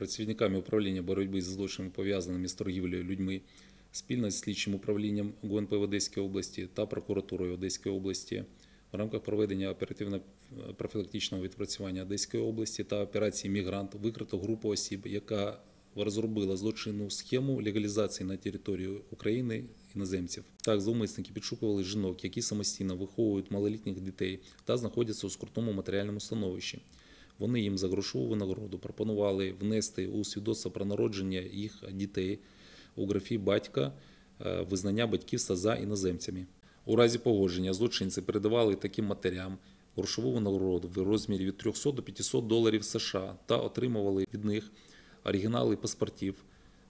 працівниками управління боротьби з злочинами, пов'язаними з торгівлею людьми, спільно з слідчим управлінням ГУНП в Одеській області та прокуратурою Одеської області в рамках проведення оперативно-профілактичного відпрацювання Одеської області та операції Мігрант викрито групу осіб, яка розробила злочинну схему легалізації на території України іноземців. Так, зловмисники підшукували жінок, які самостійно виховують малолітніх дітей та знаходяться у скрутному матеріальному становищі. Вони їм за грошову винагороду пропонували внести у свідоцтво про народження їх дітей у графі батька е, визнання батьківства за іноземцями. У разі погодження злочинці передавали таким матерям грошову винагороду в розмірі від 300 до 500 доларів США та отримували від них оригінали паспортів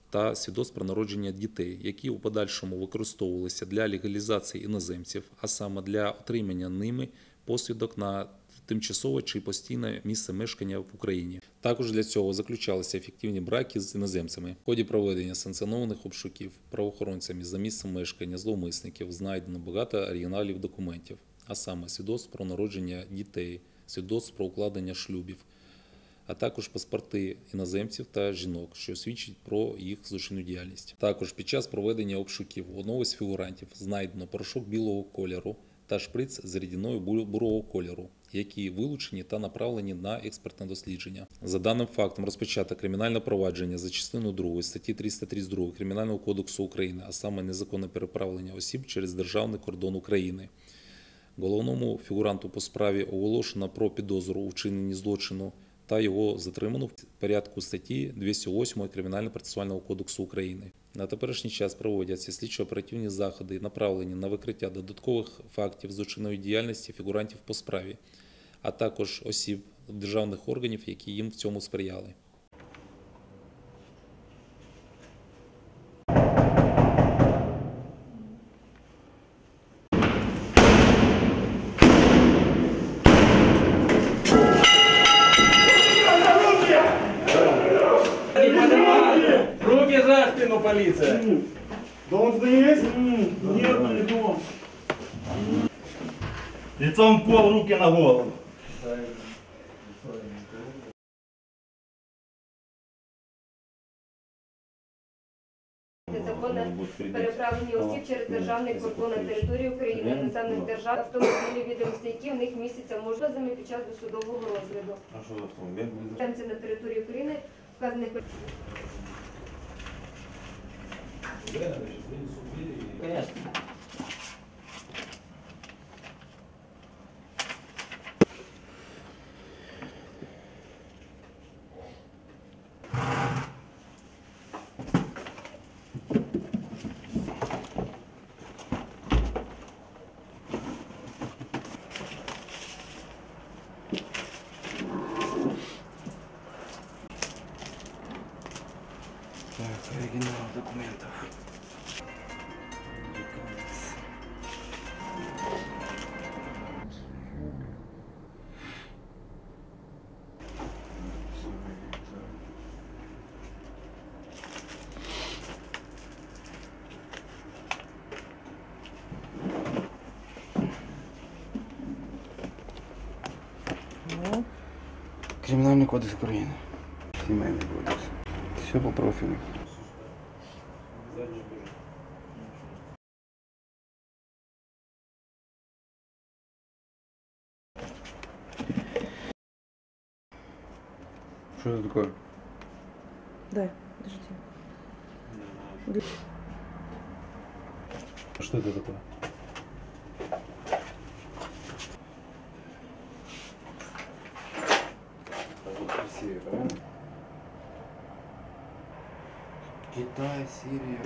та свідоцтв про народження дітей, які у подальшому використовувалися для легалізації іноземців, а саме для отримання ними посвідок на тимчасове чи постійне місце мешкання в Україні. Також для цього заключалися ефективні браки з іноземцями. В ході проведення санкціонованих обшуків правоохоронцями за місцем мешкання зловмисників знайдено багато оригіналів документів, а саме свідоцтв про народження дітей, свідоцтв про укладення шлюбів, а також паспорти іноземців та жінок, що свідчить про їх злочинну діяльність. Також під час проведення обшуків одного з фігурантів знайдено порошок білого кольору та шприц з рідиною бурого кольору, які вилучені та направлені на експертне дослідження. За даним фактом розпочато кримінальне провадження за частиною 2 статті 332 Кримінального кодексу України, а саме незаконне переправлення осіб через державний кордон України. Головному фігуранту по справі оголошено про підозру у вчиненні злочину та його затримано в порядку статті 208 Кримінально-процесуального кодексу України. На теперішній час проводяться слідчо-оперативні заходи, направлені на викриття додаткових фактів злочинної діяльності фігурантів по справі, а також осіб державних органів, які їм в цьому сприяли. Полиция! Дом здесь? Нет, не дом. Лицом в пол, руки на голову. Переправлення осіб через державний кордон на території України, іноземних держав, автомобілі відомості, які в них містяться можливими під час досудового розгляду. А що за автомобіль? На території України вказаних Так, документов. Криминальный кодекс Украины. Семейный кодекс. Все по профилю. Что это такое? Да, подожди. Что это такое? Китай, Сирия.